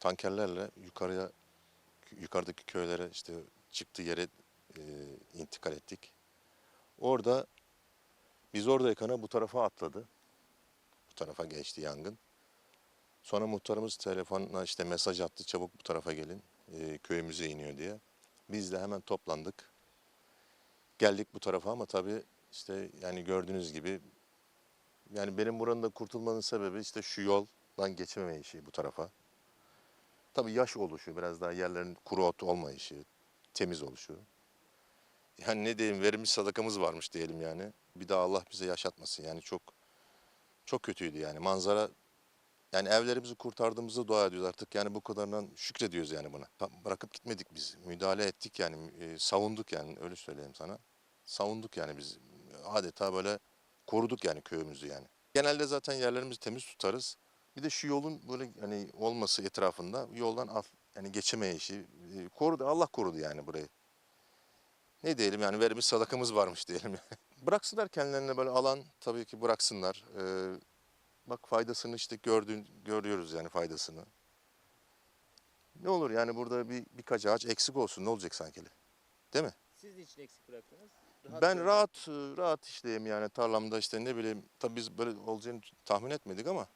tankerlerle yukarıya yukarıdaki köylere işte çıktığı yere e, intikal ettik. Orada biz oradayken bu tarafa atladı. Bu tarafa geçti yangın. Sonra muhtarımız telefonla işte mesaj attı çabuk bu tarafa gelin e, köyümüze iniyor diye. Biz de hemen toplandık. Geldik bu tarafa ama tabii işte yani gördüğünüz gibi yani benim buranın da kurtulmanın sebebi işte şu yoldan geçememe işi bu tarafa. Tabii yaş oluşu, biraz daha yerlerin kuru ot olmayışı, temiz oluşu. Yani ne diyeyim verilmiş sadakamız varmış diyelim yani. Bir daha Allah bize yaşatmasın yani çok çok kötüydü yani manzara. Yani evlerimizi kurtardığımızda dua ediyoruz artık yani bu kadarından şükrediyoruz yani buna. Bırakıp gitmedik biz. Müdahale ettik yani e, savunduk yani öyle söyleyeyim sana. Savunduk yani biz adeta böyle koruduk yani köyümüzü yani. Genelde zaten yerlerimizi temiz tutarız. Bir de şu yolun böyle hani olması etrafında yoldan al, yani geçemeyişi e, korudu. Allah korudu yani burayı. Ne diyelim yani vermiş sadakamız varmış diyelim. Bıraksınlar kendilerine böyle alan tabii ki bıraksınlar. Ee, bak faydasını işte gördüğün, görüyoruz yani faydasını. Ne olur yani burada bir birkaç ağaç eksik olsun ne olacak sanki? Değil mi? Siz de için eksik bıraktınız. ben görün- rahat rahat işleyeyim yani tarlamda işte ne bileyim tabii biz böyle olacağını tahmin etmedik ama